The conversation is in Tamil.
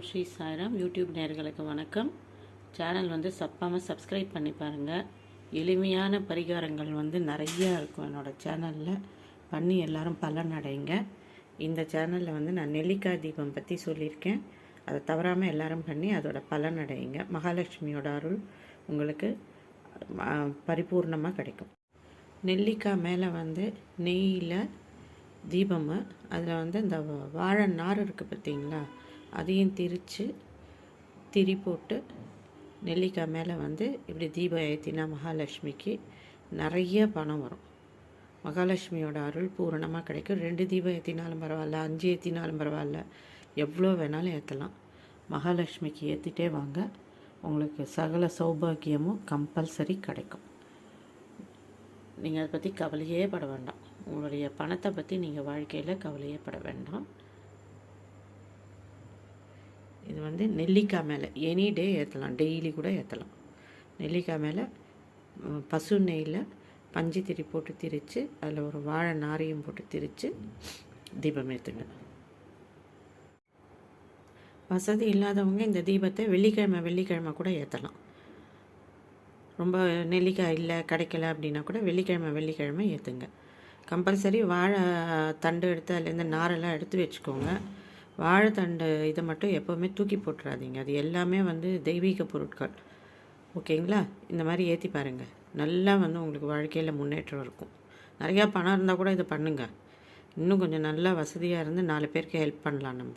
ஓம் ஸ்ரீ சாய்ராம் யூடியூப் நேர்களுக்கு வணக்கம். சேனல் வந்து சப்பாமல் சப்ஸ்கிரைப் பண்ணி பாருங்கள் எளிமையான பரிகாரங்கள் வந்து நிறையா இருக்கும் என்னோடய சேனலில். பண்ணி எல்லாரும் பலன் அடைங்க. இந்த சேனலில் வந்து நான் நெல்லிக்காய் தீபம் பற்றி சொல்லியிருக்கேன். அதை தவறாமல் எல்லாரும் பண்ணி அதோட பலன் மகாலட்சுமியோட அருள் உங்களுக்கு பரிபூர்ணமாக கிடைக்கும். நெல்லிக்காய் மேலே வந்து நெய்யில் தீபம் அதில் வந்து இந்த வாழை நார் இருக்குது பார்த்தீங்களா அதையும் திரித்து திரி போட்டு நெல்லிக்காய் மேலே வந்து இப்படி தீபம் ஏற்றினா மகாலட்சுமிக்கு நிறைய பணம் வரும். மகாலட்சுமியோட அருள் பூரணமாக கிடைக்கும். ரெண்டு தீபம் ஏற்றினாலும் பரவாயில்ல அஞ்சு ஏற்றினாலும் பரவாயில்ல. எவ்வளோ வேணாலும் ஏற்றலாம் மகாலட்சுமிக்கு ஏற்றிட்டே வாங்க. உங்களுக்கு சகல சௌபாகியமும் கம்பல்சரி கிடைக்கும். நீங்கள் அதை பற்றி கவலையே பட வேண்டாம். உங்களுடைய பணத்தை பற்றி நீங்கள் வாழ்க்கையில் கவலையே பட வேண்டாம். இது வந்து நெல்லிக்காய் மேலே. எனி டே ஏற்றலாம் டெய்லி கூட ஏற்றலாம் நெல்லிக்காய் மேலே பசு நெய்யில் பஞ்சு திரி போட்டு திரித்து அதில் ஒரு வாழை நாரையும் போட்டு திரித்து தீபம் ஏற்றுங்க வசதி இல்லாதவங்க இந்த தீபத்தை வெள்ளிக்கிழமை வெள்ளிக்கிழமை கூட ஏற்றலாம் ரொம்ப நெல்லிக்காய் இல்லை கிடைக்கல அப்படின்னா கூட வெள்ளிக்கிழமை வெள்ளிக்கிழமை ஏற்றுங்க கம்பல்சரி வாழை தண்டு எடுத்து அதுலேருந்து நாரெல்லாம் எடுத்து வச்சுக்கோங்க. வாழைத்தண்டு இதை மட்டும் எப்போவுமே தூக்கி போட்டுறாதீங்க. அது எல்லாமே வந்து தெய்வீக பொருட்கள். ஓகேங்களா? இந்த மாதிரி ஏற்றி பாருங்கள் நல்லா வந்து உங்களுக்கு வாழ்க்கையில் முன்னேற்றம் இருக்கும். நிறையா பணம் இருந்தால் கூட இதை பண்ணுங்கள் இன்னும் கொஞ்சம் நல்லா வசதியாக இருந்து நாலு பேருக்கு ஹெல்ப் பண்ணலாம் நம்ம.